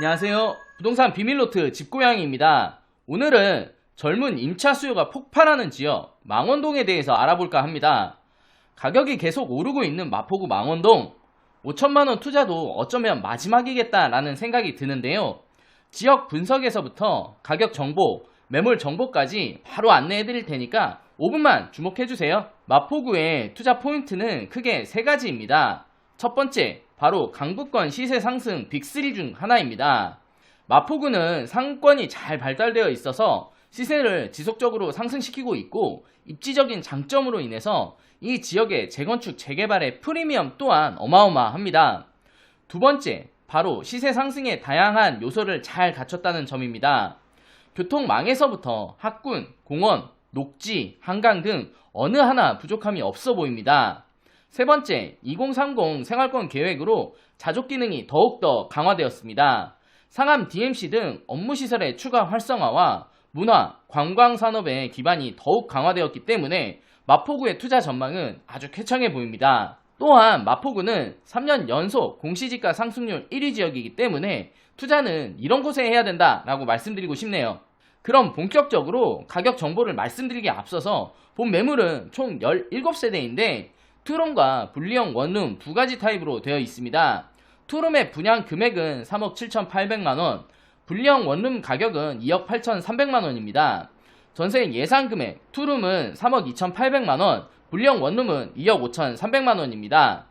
안녕하세요. 부동산 비밀노트 집고양이입니다. 오늘은 젊은 임차 수요가 폭발하는 지역 망원동에 대해서 알아볼까 합니다. 가격이 계속 오르고 있는 마포구 망원동 5천만원 투자도 어쩌면 마지막이겠다라는 생각이 드는데요. 지역 분석에서부터 가격 정보, 매물 정보까지 바로 안내해 드릴 테니까 5분만 주목해 주세요. 마포구의 투자 포인트는 크게 세 가지입니다. 첫 번째, 바로 강북권 시세 상승 빅3 중 하나입니다. 마포구는 상권이 잘 발달되어 있어서 시세를 지속적으로 상승시키고 있고 입지적인 장점으로 인해서 이 지역의 재건축 재개발의 프리미엄 또한 어마어마합니다. 두 번째, 바로 시세 상승의 다양한 요소를 잘 갖췄다는 점입니다. 교통망에서부터 학군, 공원, 녹지, 한강 등 어느 하나 부족함이 없어 보입니다. 세 번째, 2030 생활권 계획으로 자족 기능이 더욱더 강화되었습니다. 상암 DMC 등 업무 시설의 추가 활성화와 문화, 관광 산업의 기반이 더욱 강화되었기 때문에 마포구의 투자 전망은 아주 쾌청해 보입니다. 또한 마포구는 3년 연속 공시지가 상승률 1위 지역이기 때문에 투자는 이런 곳에 해야 된다라고 말씀드리고 싶네요. 그럼 본격적으로 가격 정보를 말씀드리기에 앞서서 본 매물은 총 17세대인데 투룸과 분리형 원룸 두 가지 타입으로 되어 있습니다. 투룸의 분양 금액은 3억 7,800만원, 분리형 원룸 가격은 2억 8,300만원입니다. 전세 예상 금액, 투룸은 3억 2,800만원, 분리형 원룸은 2억 5,300만원입니다.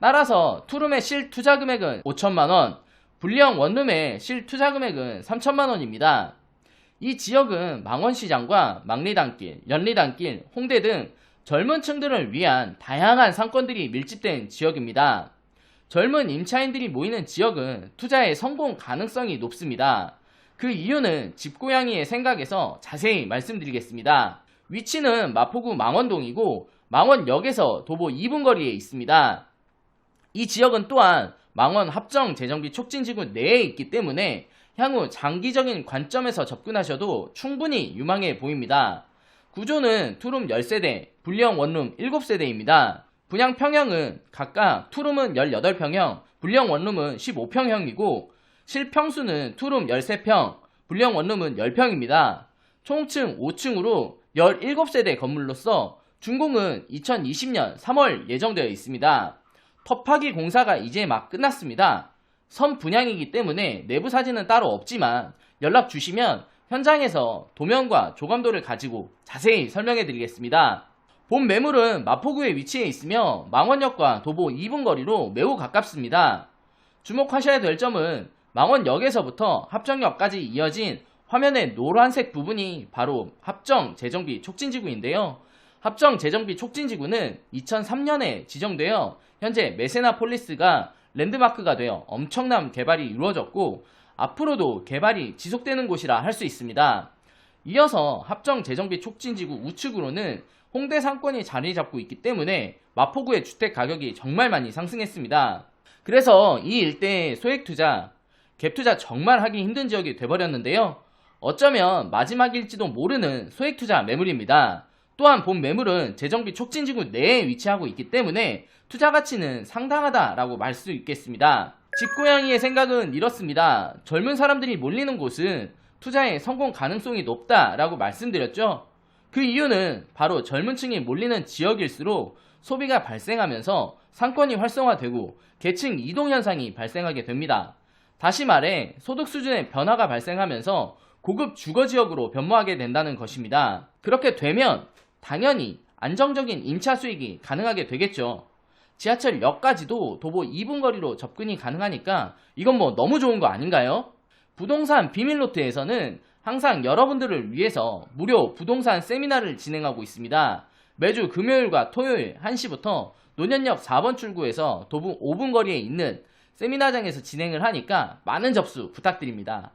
따라서 투룸의 실 투자 금액은 5천만원, 분리형 원룸의 실 투자 금액은 3천만원입니다. 이 지역은 망원시장과 막리단길, 연리단길, 홍대 등 젊은 층들을 위한 다양한 상권들이 밀집된 지역입니다. 젊은 임차인들이 모이는 지역은 투자의 성공 가능성이 높습니다. 그 이유는 집고양이의 생각에서 자세히 말씀드리겠습니다. 위치는 마포구 망원동이고 망원역에서 도보 2분 거리에 있습니다. 이 지역은 또한 망원 합정 재정비 촉진지구 내에 있기 때문에 향후 장기적인 관점에서 접근하셔도 충분히 유망해 보입니다. 구조는 투룸 10세대, 분리형 원룸 7세대입니다. 분양 평형은 각각 투룸은 18평형, 분리형 원룸은 15평형이고 실평수는 투룸 13평, 분리형 원룸은 10평입니다. 총층 5층으로 17세대 건물로서 준공은 2020년 3월 예정되어 있습니다. 터파기 공사가 이제 막 끝났습니다. 선 분양이기 때문에 내부 사진은 따로 없지만 연락 주시면 현장에서 도면과 조감도를 가지고 자세히 설명해 드리겠습니다. 본 매물은 마포구에 위치해 있으며 망원역과 도보 2분 거리로 매우 가깝습니다. 주목하셔야 될 점은 망원역에서부터 합정역까지 이어진 화면의 노란색 부분이 바로 합정 재정비 촉진지구인데요. 합정 재정비 촉진지구는 2003년에 지정되어 현재 메세나폴리스가 랜드마크가 되어 엄청난 개발이 이루어졌고 앞으로도 개발이 지속되는 곳이라 할 수 있습니다. 이어서 합정 재정비 촉진지구 우측으로는 홍대 상권이 자리 잡고 있기 때문에 마포구의 주택 가격이 정말 많이 상승했습니다. 그래서 이 일대의 소액 투자, 갭 투자 정말 하기 힘든 지역이 돼버렸는데요. 어쩌면 마지막일지도 모르는 소액 투자 매물입니다. 또한 본 매물은 재정비 촉진지구 내에 위치하고 있기 때문에 투자 가치는 상당하다라고 말 수 있겠습니다. 집고양이의 생각은 이렇습니다. 젊은 사람들이 몰리는 곳은 투자의 성공 가능성이 높다라고 말씀드렸죠. 그 이유는 바로 젊은 층이 몰리는 지역일수록 소비가 발생하면서 상권이 활성화되고 계층 이동 현상이 발생하게 됩니다. 다시 말해 소득 수준의 변화가 발생하면서 고급 주거 지역으로 변모하게 된다는 것입니다. 그렇게 되면 당연히 안정적인 임차 수익이 가능하게 되겠죠. 지하철역까지도 도보 2분 거리로 접근이 가능하니까 이건 뭐 너무 좋은 거 아닌가요? 부동산 비밀노트에서는 항상 여러분들을 위해서 무료 부동산 세미나를 진행하고 있습니다. 매주 금요일과 토요일 1시부터 노년역 4번 출구에서 도보 5분 거리에 있는 세미나장에서 진행을 하니까 많은 접수 부탁드립니다.